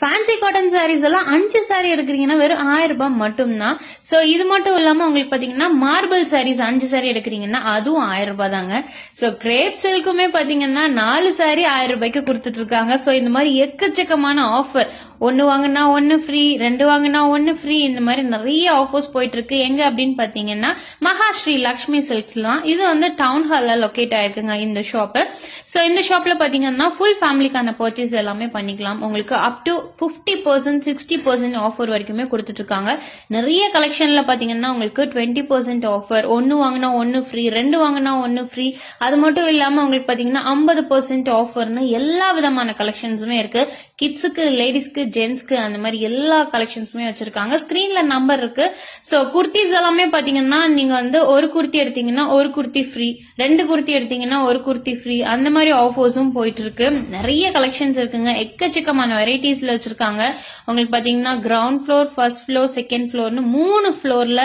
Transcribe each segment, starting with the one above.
Fancy cotton saris எல்லாம் அஞ்சு sorry எடுக்கிறீங்கன்னா வெறும் ஆயிரம் ரூபாய் மட்டும்தான். ஸோ இது மட்டும் இல்லாம உங்களுக்கு பாத்தீங்கன்னா மார்பிள் சாரீஸ் அஞ்சு சாரி எடுக்கிறீங்கன்னா அதுவும் ஆயிரம் ரூபாய் தாங்க. ஸோ கிரேப் சில்க்குமே பாத்தீங்கன்னா நாலு சாரி ஆயிரம் ரூபாய்க்கு கொடுத்துட்டு இருக்காங்க ஸோ இந்த மாதிரி எக்கச்சக்கமான ஆஃபர் ஒன்னு வாங்கினா ஒன்னு ஃப்ரீ ரெண்டு வாங்கினா ஒன்னு ஃப்ரீ இந்த மாதிரி நிறைய ஆஃபர்ஸ் போயிட்டு இருக்கு எங்க அப்படின்னு பாத்தீங்கன்னா மகாஸ்ரீ லக்ஷ்மி சில்க்ஸ் தான். இது வந்து டவுன் ஹால்ல லொக்கேட் ஆயிருக்குங்க இந்த ஷாப்பு ஸோ இந்த ஷாப்ல பாத்தீங்கன்னா ஃபுல் ஃபேமிலிக்கான பர்ச்சேஸ் எல்லாமே பண்ணிக்கலாம். உங்களுக்கு up to fifty percent sixty percent offer வரைக்குமே கொடுத்துட்ருக்காங்க. நிறைய கலெக்ஷனில் பார்த்தீங்கன்னா உங்களுக்கு டுவெண்ட்டி பர்சன்ட் ஆஃபர் ஒன்று வாங்கினா ஒன்று ஃப்ரீ ரெண்டு வாங்கினா ஒன்று ஃப்ரீ அது மட்டும் இல்லாமல் உங்களுக்கு பார்த்தீங்கன்னா ஐம்பது பர்சன்ட் ஆஃபர்னு எல்லா விதமான கலெக்ஷன்ஸுமே இருக்குது கிட்ஸுக்கு லேடிஸ்க்கு ஜென்ஸ்க்கு அந்த மாதிரி எல்லா கலெக்ஷன்ஸுமே வச்சுருக்காங்க. ஸ்க்ரீனில் நம்பர் இருக்குது ஸோ குர்த்திஸ் எல்லாமே பார்த்தீங்கன்னா நீங்கள் வந்து ஒரு குர்த்தி எடுத்தீங்கன்னா ஒரு குர்த்தி ஃப்ரீ ரெண்டு குர்த்தி எடுத்தீங்கன்னா ஒரு குர்த்தி ஃப்ரீ அந்த மாதிரி ஆஃபர்ஸும் போயிட்டு இருக்கு நிறைய கலெக்ஷன்ஸ் இருக்குங்க. எக்கச்சக்கமான வெரைட்டிஸ்ல வச்சிருக்காங்க. உங்களுக்கு பாத்தீங்கன்னா ground floor first floor second ஃப்ளோர்னு மூணு ஃப்ளோர்ல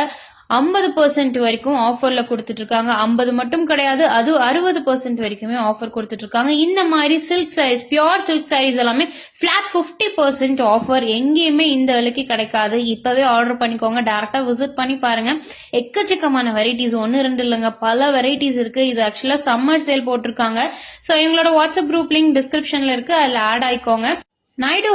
ஐம்பது பர்சன்ட் வரைக்கும் ஆஃபர்ல கொடுத்துட்டு இருக்காங்க ஐம்பது மட்டும் கிடையாது அது அறுபது பர்சன்ட் வரைக்குமே ஆஃபர் கொடுத்துட்டு இருக்காங்க இந்த மாதிரி silk sarees pure silk sarees எல்லாமே பிளாட் பிப்டி பர்சன்ட் ஆஃபர் எங்கேயுமே இந்த விலைக்கு கிடைக்காது. இப்பவே ஆர்டர் பண்ணிக்கோங்க டேரக்டா விசிட் பண்ணி பாருங்க. எக்கச்சக்கமான வெரைட்டிஸ் ஒன்னு ரெண்டு இல்லைங்க. பல வெரைட்டிஸ் இருக்கு. இது ஆக்சுவலா சம்மர் சேல் போட்டிருக்காங்க. ஸோ எங்களோட வாட்ஸ்அப் குரூப் லிங்க் டிஸ்கிரிப்ஷன்ல இருக்கு. அதில் ஆட் ஆயிக்கோங்க. நைடு